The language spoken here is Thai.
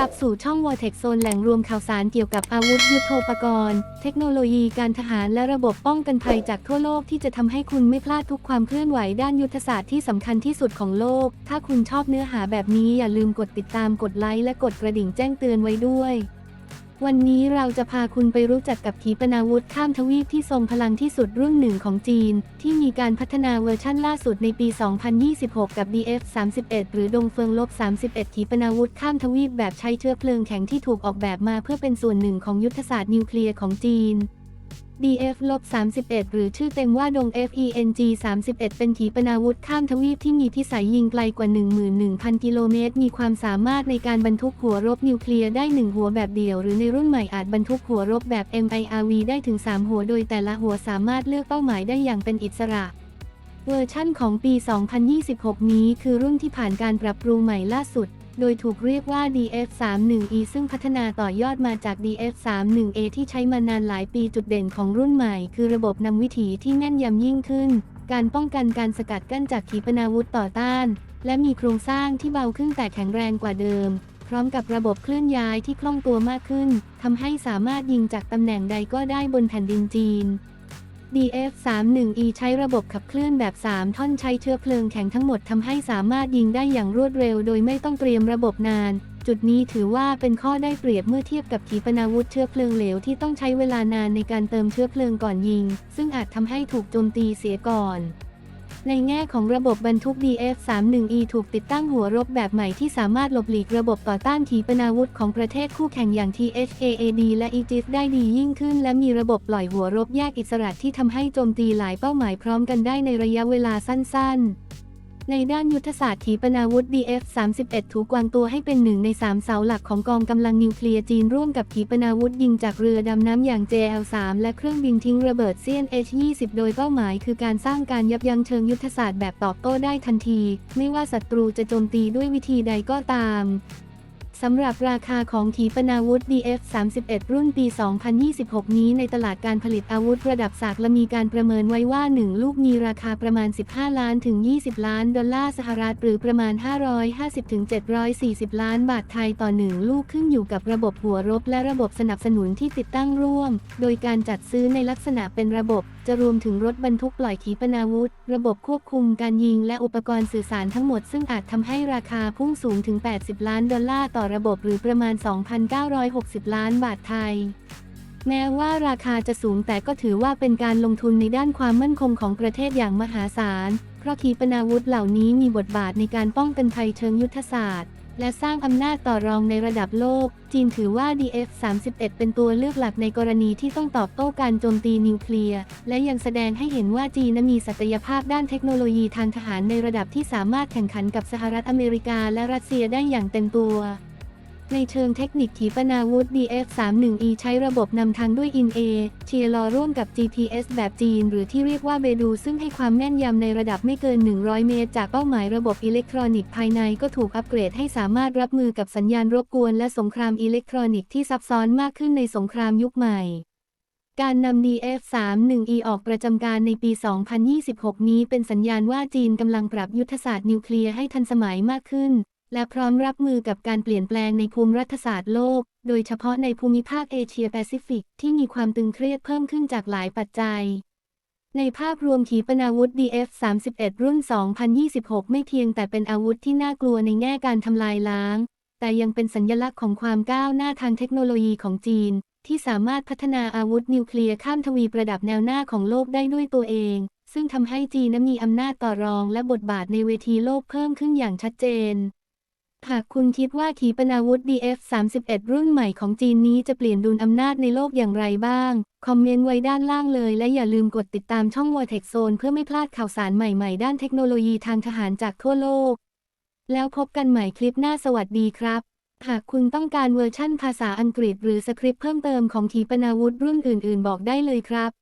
รับสู่ช่อง Vortex Zone แหล่งรวมข่าวสารเกี่ยวกับอาวุธยุทโธปกรณ์ เทคโนโลยีการทหารและระบบป้องกันภัยจากทั่วโลกที่จะทำให้คุณไม่พลาดทุกความเคลื่อนไหวด้านยุทธศาสตร์ที่สำคัญที่สุดของโลก ถ้าคุณชอบเนื้อหาแบบนี้อย่าลืมกดติดตามกดไลค์และกดกระดิ่งแจ้งเตือนไว้ด้วย วันนี้เราจะพาคุณไปรู้จักกับขีปนาวุธข้ามทวีปที่ทรงพลังที่สุดรุ่นหนึ่งของจีน ที่มีการพัฒนาเวอร์ชั่นล่าสุดในปี 2026 กับ DF-31 หรือดงเฟิงลบ 31 ขีปนาวุธข้ามทวีปแบบใช้เชื้อเพลิงแข็งที่ถูกออกแบบมาเพื่อเป็นส่วนหนึ่งของยุทธศาสตร์นิวเคลียร์ของจีน DF-31 หรือชื่อเต็มว่าดง FENG 31 เป็นขีปนาวุธข้ามทวีปที่มีพิสัยยิงไกลกว่า 11,000 กิโลเมตร มีความสามารถในการบรรทุกหัวรบนิวเคลียร์ได้ 1 หัวแบบเดี่ยว หรือในรุ่นใหม่อาจบรรทุกหัวรบแบบ MIRV ได้ถึง 3 หัว โดยแต่ละหัวสามารถเลือกเป้าหมายได้อย่างเป็นอิสระเวอร์ชั่นของปี 2026 นี้คือรุ่นที่ผ่านการปรับปรุงใหม่ล่าสุด โดยถูกเรียกว่า DF31E ซึ่งพัฒนาต่อยอดมาจาก DF31A ที่ใช้มานานหลายปีจุดเด่นของรุ่นใหม่ คือระบบนำวิถีที่แน่นยำยิ่งขึ้น การป้องกันการสกัดกั้นจากขีปนาวุธต่อต้าน และมีโครงสร้างที่เบาขึ้นแต่แข็งแรงกว่าเดิม พร้อมกับระบบเคลื่อนย้ายที่คล่องตัวมากขึ้นทำให้สามารถยิงจากตำแหน่งใดก็ได้บนแผ่นดินจีน DF31E ใช้ระบบขับเคลื่อนแบบ 3 ท่อนใช้เชื้อเพลิงแข็งทั้งหมดทำให้สามารถยิงได้อย่างรวดเร็ว โดยไม่ต้องเตรียมระบบนาน จุดนี้ถือว่าเป็นข้อได้เปรียบเมื่อเทียบกับขีปนาวุธเชื้อเพลิงเหลวที่ต้องใช้เวลานานในการเติมเชื้อเพลิงก่อนยิง ซึ่งอาจทำให้ถูกโจมตีเสียก่อน ในแง่ของระบบบรรทุก DF31E ถูกติดตั้งหัวรบแบบใหม่ที่สามารถหลบหลีกระบบต่อต้านขีปนาวุธของประเทศคู่แข่งอย่าง THAAD และ EGIS ได้ดียิ่งขึ้น และมีระบบปล่อยหัวรบแยกอิสระที่ทำให้โจมตีหลายเป้าหมายพร้อมกันได้ในระยะเวลาสั้น ๆ ในด้านยุทธศาสตร์ขีปนาวุธ DF31 ถูกวางตัวให้เป็นหนึ่งในสามเสาหลักของกองกำลังนิวเคลียร์จีนร่วมกับขีปนาวุธยิงจากเรือดำน้ำอย่าง JL3 และเครื่องบินทิ้งระเบิดเซียน H20 โดยเป้าหมายคือการสร้างการยับยั้งเชิงยุทธศาสตร์แบบตอบโต้ได้ทันที ไม่ว่าศัตรูจะโจมตีด้วยวิธีใดก็ตาม สำหรับราคาของขีปนาวุธ DF31 รุ่นปี 2026 นี้ในตลาดการผลิตอาวุธระดับสากลมีการประเมินไว้ว่า 1 ลูกมีราคาประมาณ 15 ล้านถึง 20 ล้านดอลลาร์สหรัฐหรือประมาณ 550ถึง740 ล้านบาทไทยต่อ 1 ลูกขึ้นอยู่กับระบบหัวรบและระบบสนับสนุนที่ติดตั้งร่วม โดยการจัดซื้อในลักษณะเป็นระบบ จะรวมถึงรถบรรทุกปล่อยขีปนาวุธ ระบบควบคุมการยิงและอุปกรณ์สื่อสารทั้งหมดซึ่งอาจทำให้ราคาพุ่งสูงถึง 80 ล้านดอลลาร์ต่อระบบหรือประมาณ 2,960 ล้านบาทไทย แม้ว่าราคาจะสูงแต่ก็ถือว่าเป็นการลงทุนในด้านความมั่นคงของประเทศอย่างมหาศาล เพราะขีปนาวุธเหล่านี้มีบทบาทในการป้องกันภัยเชิงยุทธศาสตร์ และสร้างอำนาจต่อรองในระดับโลก จีนถือว่า DF-31 เป็นตัวเลือกหลักในกรณีที่ต้องตอบโต้การโจมตีนิวเคลียร์ และยังแสดงให้เห็นว่าจีนนั้นมีศักยภาพด้านเทคโนโลยีทางทหารในระดับที่สามารถแข่งขันกับสหรัฐอเมริกาและรัสเซียได้อย่างเต็มตัว ในเชิงเทคนิคขีปนาวุธ DF31E ใช้ระบบนำทางด้วย IN-A เชียร์ลอร่วมกับ GPS แบบจีน หรือที่เรียกว่าเบดู ซึ่งให้ความแม่นยำในระดับไม่เกิน 100 เมตร จากเป้าหมายระบบอิเล็กทรอนิกส์ภายในก็ถูกอัปเกรดให้สามารถรับมือกับสัญญาณรบกวนและสงครามอิเล็กทรอนิกส์ที่ซับซ้อนมากขึ้นในสงครามยุคใหม่การนำ DF31E ออกประจำการในปี 2026 นี้เป็นสัญญาณว่าจีนกำลังปรับยุทธศาสตร์นิวเคลียร์ให้ทันสมัยมากขึ้น และพร้อมรับมือกับการเปลี่ยนแปลงในภูมิรัฐศาสตร์โลก โดยเฉพาะในภูมิภาคเอเชียแปซิฟิก ที่มีความตึงเครียดเพิ่มขึ้นจากหลายปัจจัย ในภาพรวมขีปนาวุธ DF31 รุ่น 2026 ไม่เพียงแต่เป็นอาวุธที่น่ากลัวในแง่การทำลายล้าง แต่ยังเป็นสัญลักษณ์ของความก้าวหน้าทางเทคโนโลยีของจีน ที่สามารถพัฒนาอาวุธนิวเคลียร์ข้ามทวีประดับแนวหน้าของโลกได้ด้วยตัวเอง ซึ่งทำให้จีนนั้นมีอำนาจต่อรองและบทบาทในเวทีโลกเพิ่มขึ้นอย่างชัดเจน หากคุณคิดว่าขีปนาวุธ DF31 รุ่นใหม่ของจีนนี้จะเปลี่ยนดุลอำนาจในโลกอย่างไรบ้าง คอมเมนต์ไว้ด้านล่างเลย และอย่าลืมกดติดตามช่อง Vortex Zone เพื่อไม่พลาดข่าวสารใหม่ๆ ด้านเทคโนโลยีทางทหารจากทั่วโลก แล้วพบกันใหม่คลิปหน้าสวัสดีครับ หากคุณต้องการเวอร์ชั่นภาษาอังกฤษ หรือสคริปต์เพิ่มเติมของขีปนาวุธรุ่นอื่น ๆ บอกได้เลยครับ